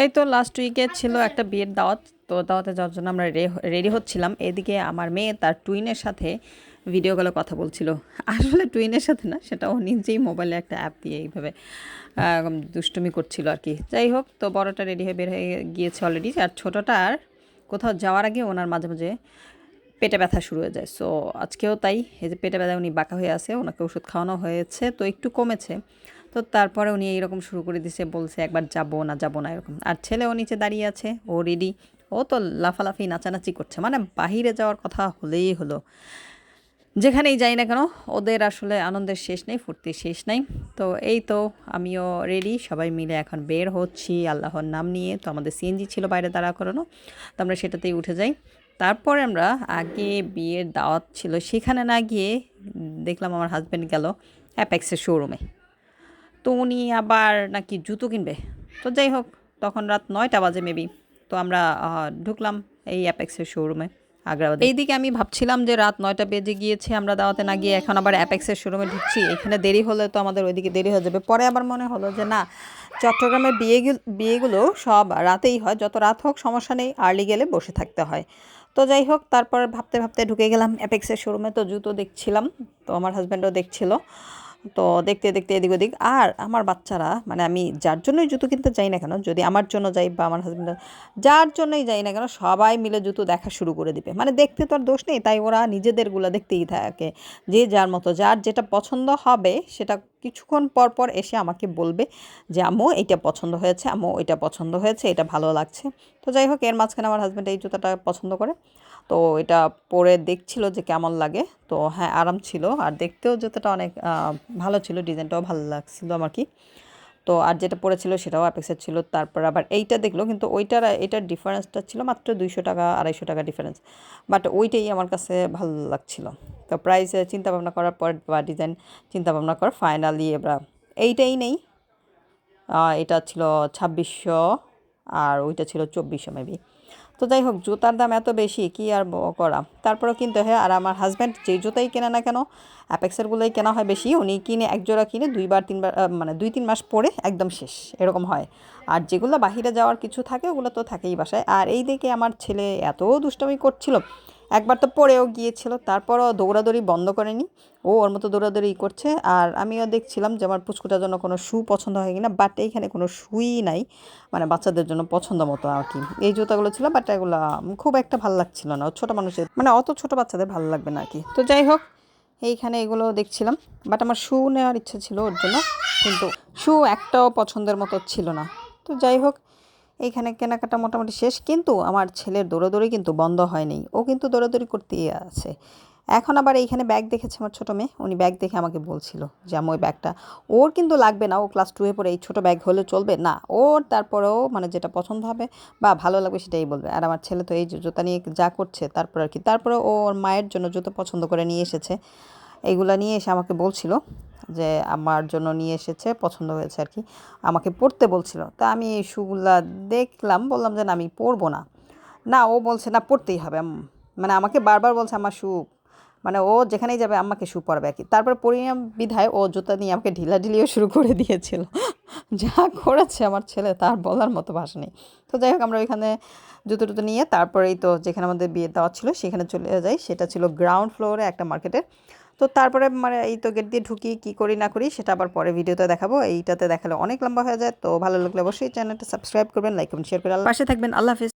এই তো লাস্ট উইকে ছিল একটা বিয়ের দাওয়াত, তো দাওয়াতে যাওয়ার জন্য আমরা রেডি হচ্ছিলাম। এদিকে আমার মেয়ে তার টুইনের সাথে ভিডিও কলে কথা বলছিল। আসলে টুইনের সাথে না, সেটা ও নিজেই মোবাইলে একটা অ্যাপ দিয়ে এইভাবে দুষ্টুমি করছিল আর কি। যাই হোক, তো বড়টা রেডি হয়ে বের হয়ে গিয়েছে অলরেডি আর ছোটোটার কোথাও যাওয়ার আগে ওনার মাঝে মাঝে পেটে ব্যথা শুরু হয়ে যায়। সো আজকেও তাই, এই যে পেটে ব্যথা উনি বাঁকা হয়ে আছে, ওনাকে ওষুধ খাওয়ানো হয়েছে, তো একটু কমেছে। তো তারপরে উনি এইরকম শুরু করে দিছে, বলছে একবার যাব না যাব না, এরকম। আর ছেলেও নিচে দাঁড়িয়ে আছে, ও রেডি ও তো লাফালাফি, নাচানাচি করছে মানে বাহিরে যাওয়ার কথা হলেই হলো। যেখানেই যাই না কেন, ওদের আসলে আনন্দের শেষ নেই, ফুর্তির শেষ নাই। তো এই তো আমিও রেডি সবাই মিলে এখন বের হচ্ছি আল্লাহর নাম নিয়ে। তো আমাদের সিএনজি ছিল বাইরে দাঁড়া করানো, তো আমরা সেটাতেই উঠে যাই। তারপরে আমরা আগে বিয়ের দাওয়াত ছিল, সেখানে না গিয়ে দেখলাম আমার হাজব্যান্ড গেল অ্যাপেক্সের শোরুমে তো উনি আবার নাকি জুতো কিনবে। তো যাই হোক, তখন রাত নয়টা বাজে মেবি তো আমরা ঢুকলাম এই অ্যাপেক্সের শোরুমে আগ্রাবাদে। এইদিকে আমি ভাবছিলাম যে রাত নয়টা বেজে গিয়েছে, আমরা দাওয়াতে না গিয়ে এখন আবার অ্যাপেক্সের শোরুমে ঢুকছি। এখানে দেরি হলে তো আমাদের ওইদিকে দেরি হয়ে যাবে। পরে আবার মনে হলো যে না চট্টগ্রামের বিয়েগুলো বিয়েগুলো সব রাতেই হয়। যত রাত হোক, সমস্যা নেই আর্লি গেলে বসে থাকতে হয়। তো যাই হোক, তারপর ভাবতে ভাবতে ঢুকে গেলাম অ্যাপেক্সের শোরুমে তো জুতো দেখছিলাম, তো আমার হাজব্যান্ডও দেখছিল। তো দেখতে দেখতে এদিক ওদিক। আর আমার বাচ্চারা মানে আমি যার জন্যই জুতো কিনতে যাই না কেন, যদি আমার জন্য যাই বা আমার হাজব্যান্ড যার জন্যই যাই না কেন, সবাই মিলে জুতো দেখা শুরু করে দিবে। মানে দেখতে তো আর দোষ নেই, তাই ওরা নিজেদেরগুলো দেখতেই থাকে। যে যার মতো, যার যেটা পছন্দ হবে, সেটা কিছুক্ষণ পর পর এসে আমাকে বলবে যে, আম্মু এটা পছন্দ হয়েছে, আম্মু এটা পছন্দ হয়েছে, এটা ভালো লাগছে। তো যাই হোক, এর মাঝখানে আমার হাজব্যান্ড এই জুতাটা পছন্দ করে। তো এটা পরে দেখছিল যে কেমন লাগে। তো হ্যাঁ আরাম ছিল। আর দেখতেও জুতাটা অনেক ভালো ছিল, ডিজাইনটাও ভালো লাগছিল আমার কি তো আর যেটা পড়েছিল সেটাও অ্যাপেক্সের ছিল। তারপর আবার এইটা দেখল, কিন্তু ওইটার এটার ডিফারেন্সটা ছিল মাত্র দুইশো টাকা, আড়াইশো টাকা ডিফারেন্স বাট ওইটাই আমার কাছে ভালো লাগছিল। তো প্রাইস চিন্তা ভাবনা করার পর বা ডিজাইন চিন্তা ভাবনা কর ফাইনালি এবার এইটাই নেই। এটা ছিল ছাব্বিশশো আর ওইটা ছিল চব্বিশশো মেবি তো যাই হোক, জুতার দাম এত বেশি, কি আর করা? তারপরে কিন্তু হ্যাঁ আর আমার হাজব্যান্ড যে জুতাই কেনে না কেন অ্যাপেক্সেরগুলোই কেনা হয় বেশি, উনি কিনে একজোড়া কিনে দুইবার, তিনবার মানে দুই, তিন মাস পরে একদম শেষ, এরকম হয়। আর যেগুলো বাহিরে যাওয়ার কিছু থাকে, ওগুলো তো থাকেই বাসায়। আর এই দিকে আমার ছেলে এত দুষ্টমি করছিল একবার তো পড়েও গিয়েছিল, তারপরও দৌড়াদৌড়ি বন্ধ করেনি। ও ওর মতো দৌড়াদৌড়ি করছে, আর আমিও দেখছিলাম যে আমার পুচকুটার জন্য কোনো শু পছন্দ হয় কিনা বাট এইখানে কোনো শুই নাই। মানে বাচ্চাদের জন্য পছন্দ মতো আর কি। এই জুতাগুলো ছিল বাট এগুলো খুব একটা ভালো লাগছিল না। ছোটো মানুষের মানে অত ছোট বাচ্চাদের ভালো লাগবে না আর কি। তো যাই হোক, এইখানে এগুলো দেখছিলাম বাট আমার শু নেওয়ার ইচ্ছা ছিল ওর জন্য, কিন্তু শু একটাও পছন্দের মতো ছিল না। তো যাই হোক এইখানে কেনাকাটা মোটামুটি শেষ, কিন্তু আমার ছেলের দৌড়াদৌড়ি কিন্তু বন্ধ হয়নি। ও কিন্তু দৌড়াদৌড়ি করতেই আছে। এখন আবার এইখানে ব্যাগ দেখেছে আমার ছোটো মেয়ে। উনি ব্যাগ দেখে আমাকে বলছিল যে আমি ওই ব্যাগটা ওর কিন্তু লাগবে না। ও ক্লাস টুয়ে পড়ে এই ছোটো ব্যাগ হলে চলবে। না, ওর তারপরেও মানে যেটা পছন্দ হবে বা ভালো লাগবে সেটাই বলবে। আর আমার ছেলে তো এই জুতা নিয়ে যা করছে, তারপর আর কি। তারপরে ওর মায়ের জন্য জুতো পছন্দ করে নিয়ে এসেছে। এইগুলো নিয়ে এসে আমাকে বলছিল যে আমার জন্য নিয়ে এসেছে, পছন্দ হয়েছে আর কি, আমাকে পড়তে বলছিল। তা আমি এই শুগুলা দেখলাম, বললাম যে না, আমি পরবো না। না, ও বলছে, না, পড়তেই হবে। মানে আমাকে বারবার বলছে, আমার শু মানে ও যেখানেই যাবে, আমাকে শু পরাবে আর কি। তারপর পরিণাম বিধায় ও জুতা নিয়ে আমাকে ঢিলা ঢিলিও শুরু করে দিয়েছিল। যা করেছে আমার ছেলে তার বলার মতো ভাষা নেই। তো যাই হোক, আমরা ওইখানে জুতো টুতো নিয়ে তারপরেই তো যেখানে আমাদের বিয়ে দেওয়া ছিল, সেখানে চলে যাই। সেটা ছিল গ্রাউন্ড ফ্লোরে একটা মার্কেটে তো তারপরে মানে এই তো গেট দিয়ে ঢুকি, কি করি না করি সেটা আবার পরে ভিডিওতে দেখাবো। এইটাতে দেখালে অনেক লম্বা হয়ে যায়। তো ভালো লাগলে অবশ্যই চ্যানেলটা সাবস্ক্রাইব করবেন লাইক করবেন শেয়ার করে পাশে থাকবেন। আল্লাহ হাফিজ।